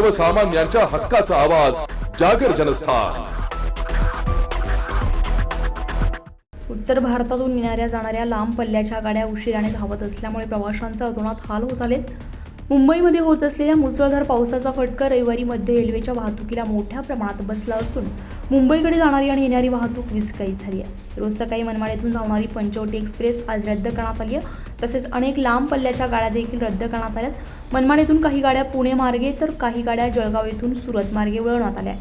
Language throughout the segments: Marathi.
सर्वसामान्यांच्या हक्काचा आवाज जागर जनस्थान. उत्तर भारतातून येणाऱ्या जाणाऱ्या लांब पल्ल्याच्या गाड्या उशिराने धावत असल्यामुळे प्रवाशांचा अतोनात हाल होत आलेत मुंबईमध्ये होत असलेल्या मुसळधार पावसाचा फटका रविवारी मध्य रेल्वेच्या वाहतुकीला मोठ्या प्रमाणात बसला असून मुंबईकडे जाणारी आणि येणारी वाहतूक विस्कळीत झाली आहे. रोज सकाळी मनमाड्यातून धावणारी पंचवटी एक्सप्रेस आज रद्द करण्यात आली आहे. तसेच अनेक लांब पल्ल्याच्या गाड्या देखील रद्द करण्यात आल्यात. मनमाड्यातून काही गाड्या पुणे मार्गे तर काही गाड्या जळगाव येथून सुरत मार्गे वळवण्यात आल्या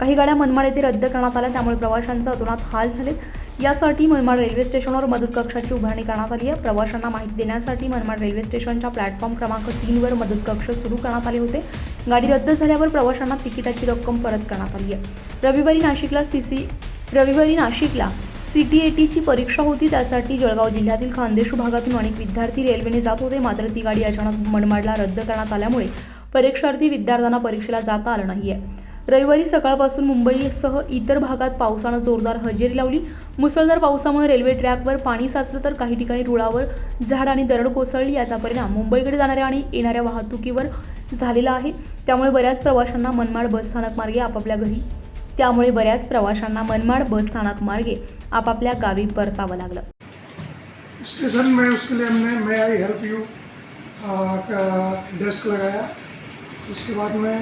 काही गाड्या मनमाड येथे रद्द करण्यात आल्या त्यामुळे प्रवाशांचा अतोनात हाल झालेत. यासाठी मनमाड रेल्वे स्टेशनवर मदत कक्षाची उभारणी करण्यात आली आहे. प्रवाशांना माहिती देण्यासाठी मनमाड रेल्वे स्टेशनच्या प्लॅटफॉर्म क्रमांक तीनवर मदत कक्ष सुरू करण्यात आले होते. गाडी रद्द झाल्यावर प्रवाशांना तिकिटाची रक्कम परत करण्यात आली आहे. रविवारी नाशिकला सी सी रविवारी नाशिकला सी टी ए टीची परीक्षा होती. त्यासाठी जळगाव जिल्ह्यातील खानदेश भागातून अनेक विद्यार्थी रेल्वेने जात होते. मात्र ती गाडी अचानक मनमाडला रद्द करण्यात आल्यामुळे परीक्षार्थी विद्यार्थ्यांना परीक्षेला जाता आलं नाही आहे रविवारी सकाळपासून मुंबईसह इतर भागात पावसानं जोरदार हजेरी लावली. मुसळधार पावसामुळे रेल्वे ट्रॅकवर पाणी साचलं तर काही ठिकाणी रुळावर झाड आणि दरड कोसळली. याचा परिणाम मुंबईकडे जाणाऱ्या आणि येणाऱ्या वाहतुकीवर झालेला आहे. त्यामुळे बऱ्याच प्रवाशांना मनमाड बस स्थानक मार्गे आपापल्या घरी. त्यामुळे बऱ्याच प्रवाशांना मनमाड बस स्थानक मार्गे आपापल्या गावी परतावं लागलं. स्टेशन में उसके लिए हमने मैं आई हेल्प यू का डेस्क लगाया। उसके बाद में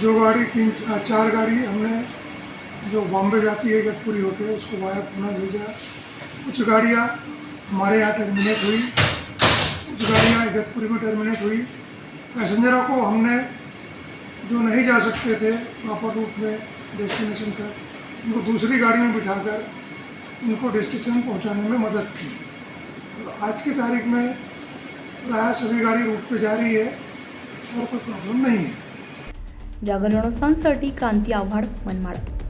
जो गाड़ी, तीन, चार गाड़ी हमने जो बॉम्बे जाती है इगतपुरी होके उसको वाया पुणे भेजा। कुछ गाड़ियाँ हमारे यहाँ टर्मिनेट हुई। कुछ गाड़ियाँ इगतपुरी में टर्मिनेट हुई। पैसेंजरों को हमने जो नहीं जा सकते थे प्रॉपर रूट में डेस्टिनेशन तक, उनको दूसरी गाड़ी में बिठाकर उनको डेस्टिनेशन पहुँचाने में मदद की। और आज की तारीख में प्राय सभी गाड़ी रूट पे जा रही है, और कोई प्रॉब्लम नहीं है। जागर क्रांती आव्हाड मनमाड.